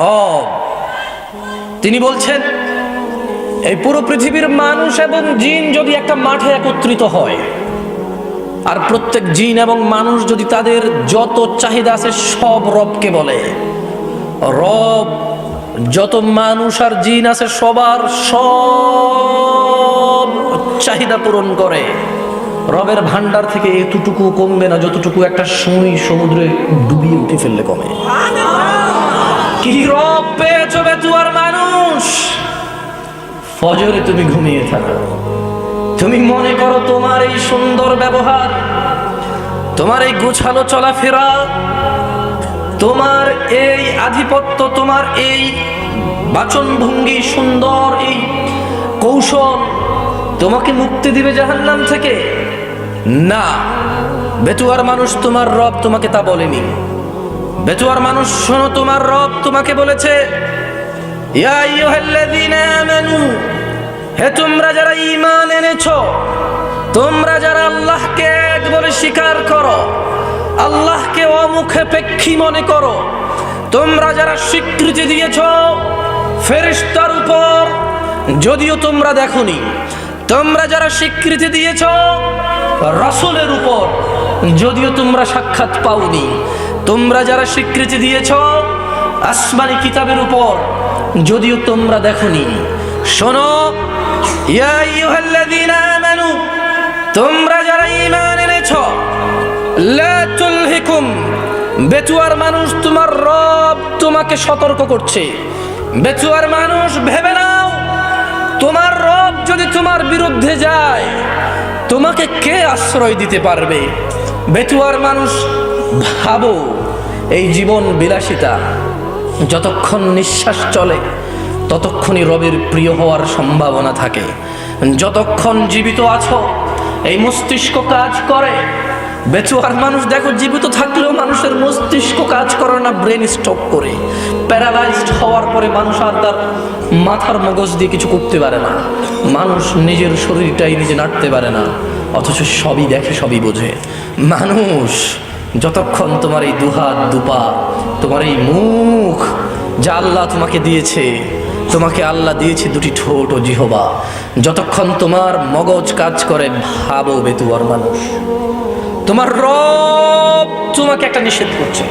রব। তিনি বলছেন, এই পুরো পৃথিবীর মানুষ এবং জিন যদি একটা মাঠে একত্রিত হয়, আর প্রত্যেক জিন এবং মানুষ যদি তাদের যত চাহিদা আছে সব রবকে বলে, রব যত মানুষ আর জিন আছে সবার সব চাহিদা পূরণ করে। রবের ভান্ডার থেকে এতটুকু কমবে না, যতটুকু একটা সুই সমুদ্রে ডুবিয়ে উঠে ফেললে কমে। কি রব পেয়েছ বেতুয়ার মানুষ? ফজরে তুমি ঘুমিয়ে থাকো। তুমি মনে করো তোমার এই সুন্দর ব্যবহার, তোমার এই গোছালো চলাফেরা, তোমার এই আধিপত্য, তোমার এই বাচন ভঙ্গি সুন্দর এই কৌশল তোমাকে মুক্তি দিবে জাহান্নাম থেকে? না। বেতুয়ার মানুষ তোমার রব তোমাকে তা বলেনি। বেতুয়ার মানুষ, শোনো তোমার রব তোমাকে বলেছে হে তোমরা যারা ঈমান এনেছো, তোমরা যারা আল্লাহকে এক বলে স্বীকার করো, আল্লাহকে অমুখে পেক্ষী মনে করো, তোমরা যারা স্বীকৃতি দিয়েছ, ফেরেশতার উপর, যদিও তোমরা দেখোনি, তোমরা যারা স্বীকৃতি দিয়েছ, রাসূলের উপর, যদিও তোমরা সাক্ষাৎ পাওনি তোমরা যারা স্বীকৃতি দিয়েছ আসমানি কিতাবের উপর, যদিও তোমরা দেখনি। শোনো তোমরা যারা ইমান এনেছ, লা তুলহিকুম, বেতুয়ার মানুষ তোমার রব তোমাকে সতর্ক করছে। বেতুয়ার মানুষ ভেবে নাও, তোমার রব যদি তোমার বিরুদ্ধে যায়, তোমাকে কে আশ্রয় দিতে পারবে? বেতুয়ার মানুষ ভাবো, এই জীবন বিলাসিতা। যতক্ষণ নিঃশ্বাস চলে, ততক্ষণই রবের প্রিয় হওয়ার সম্ভাবনা থাকে। যতক্ষণ জীবিত আছো, এই মস্তিষ্ক কাজ করে। বেচুয়ার মানুষ দেখো, জীবিত থাকলেও মানুষের মস্তিষ্ক কাজ করে না ব্রেন স্টক করে। প্যারালাইজড হওয়ার পরে মানুষ আর তার মাথার মগজ দিয়ে কিছু করতে পারে না। মানুষ নিজের শরীরটাই নিজে নাড়তে পারে না, অথচ সবই দেখে, সবই বোঝে। মানুষ যতক্ষণ তোমার এই দুহাত, দুপা, তোমার এই মুখ যা আল্লাহ তোমাকে দিয়েছে, তোমাকে আল্লাহ দিয়েছে দুটি ঠোঁট ও জিহবা, যতক্ষণ তোমার মগজ কাজ করে, ভাবো বেতুয়ার মানুষ। তোমার রব তোমাকে একটা নিষেধ করছে।